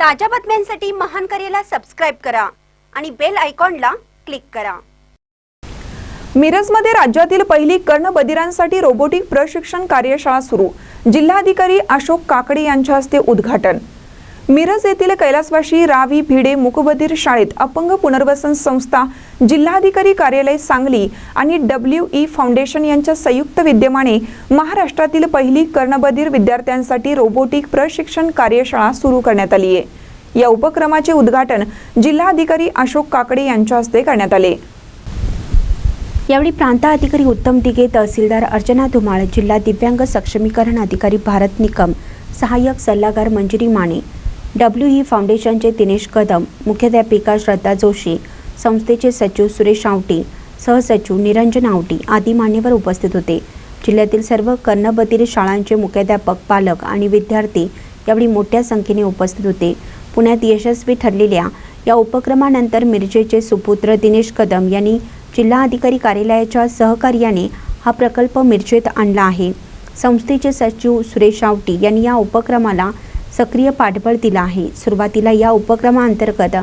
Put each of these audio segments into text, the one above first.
ताज्या बातम्यांसाठी महान करेला सबस्क्राईब करा आणि बेल आयकॉनला क्लिक करा. मिरजमध्ये राज्यातील पहिली कर्णबधिरांसाठी रोबोटिक प्रशिक्षण कार्यशाळा सुरू. जिल्हाधिकारी अशोक काकडे यांच्या हस्ते उद्घाटन. मिरज येथील कैलासवाशी रावी भिडे मुकबधीर शाळेत अपंग पुनर्वसन संस्था जिल्हाधिकारी कार्यालय सांगली आणि डब्ल्यू ई फाउंडेशन यांच्या संयुक्त विद्यमाने महाराष्ट्रातील पहिली कर्णबधीर विद्यार्थ्यांसाठी रोबोटिक प्रशिक्षण कार्यशाळा सुरू करण्यात आली आहे. या उपक्रमाचे उद्घाटन जिल्हाधिकारी अशोक काकडे यांच्या हस्ते करण्यात आले. यावेळी प्रांत अधिकारी उत्तम दिगे तहसीलदार अर्चना धुमाळ जिल्हा दिव्यांग सक्षमीकरण अधिकारी भारत निकम सहाय्यक सल्लागार मंजिरी माने डब्ल्यू ई फाउंडेशनचे दिनेश कदम मुख्याध्यापिका श्रद्धा जोशी संस्थेचे सचिव सुरेश आवटी सहसचिव निरंजन आवटी आदी मान्यवर उपस्थित होते. जिल्ह्यातील सर्व कर्णबधीर शाळांचे मुख्याध्यापक पालक आणि विद्यार्थी यावेळी मोठ्या संख्येने उपस्थित होते. पुण्यात यशस्वी ठरलेल्या या उपक्रमानंतर मिरजेचे सुपुत्र दिनेश कदम यांनी जिल्हाधिकारी कार्यालयाच्या सहकार्याने हा प्रकल्प मिरजेत आणला आहे. संस्थेचे सचिव सुरेश आवटी यांनी या उपक्रमाला सक्रिय पाठबळ दिला आहे. सुरुवातीला या उपक्रमाअंतर्गत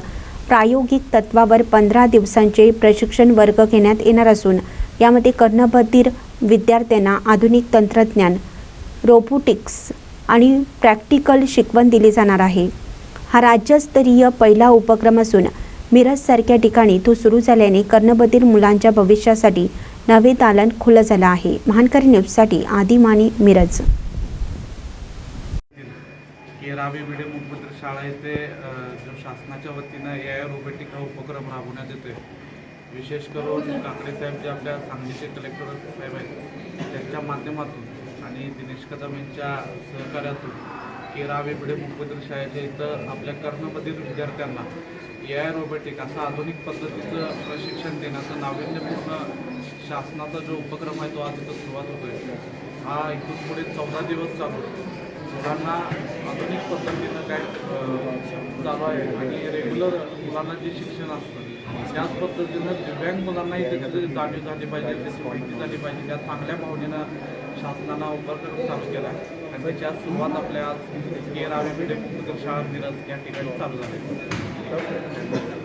प्रायोगिक तत्वावर पंधरा दिवसांचे प्रशिक्षण वर्ग घेण्यात येणार असून यामध्ये कर्णबधीर विद्यार्थ्यांना आधुनिक तंत्रज्ञान रोबोटिक्स आणि प्रॅक्टिकल शिकवण दिली जाणार आहे. हा राज्यस्तरीय पहिला उपक्रम असून मिरजसारख्या ठिकाणी तो सुरू झाल्याने कर्णबधीर मुलांच्या भविष्यासाठी नवे दालन खुलं झालं आहे. महानकरी न्यूजसाठी आदिमानी मिरज. रावी भिडे मुखपत्र शाळा येथे जो शासनाच्या वतीनं ए आय रोबोटिक हा उपक्रम राबवण्यात येतोय. विशेष करून काकडे साहेब जे आपल्या सांगलीचे कलेक्टर साहेब आहेत त्यांच्या माध्यमातून आणि दिनेश कदम यांच्या सहकार्यातून की रावी भिडे मुखपत्र शाळेच्या इथं आपल्या कर्णबधीर विद्यार्थ्यांना ए आय रोबोटिक असं आधुनिक पद्धतीचं प्रशिक्षण देण्याचं नाविन्यपूर्ण शासनाचा जो उपक्रम आहे तो आज इथं सुरुवात होतोय. हा इथून पुढे चौदा दिवस चालू मुलांना आधुनिक पद्धतीनं काय चालू आहे आणि रेग्युलर मुलांना जे शिक्षण असतं त्याच पद्धतीनं दिव्यांग मुलांनाही त्याची जाणीव झाली पाहिजे त्याची माहिती झाली पाहिजे. त्या चांगल्या भावनेनं शासनानं करून चालू केला आहे. आणि त्याच्या सुरुवात आपल्या आज के रावे शाळा मिरज या ठिकाणी चालू झाली.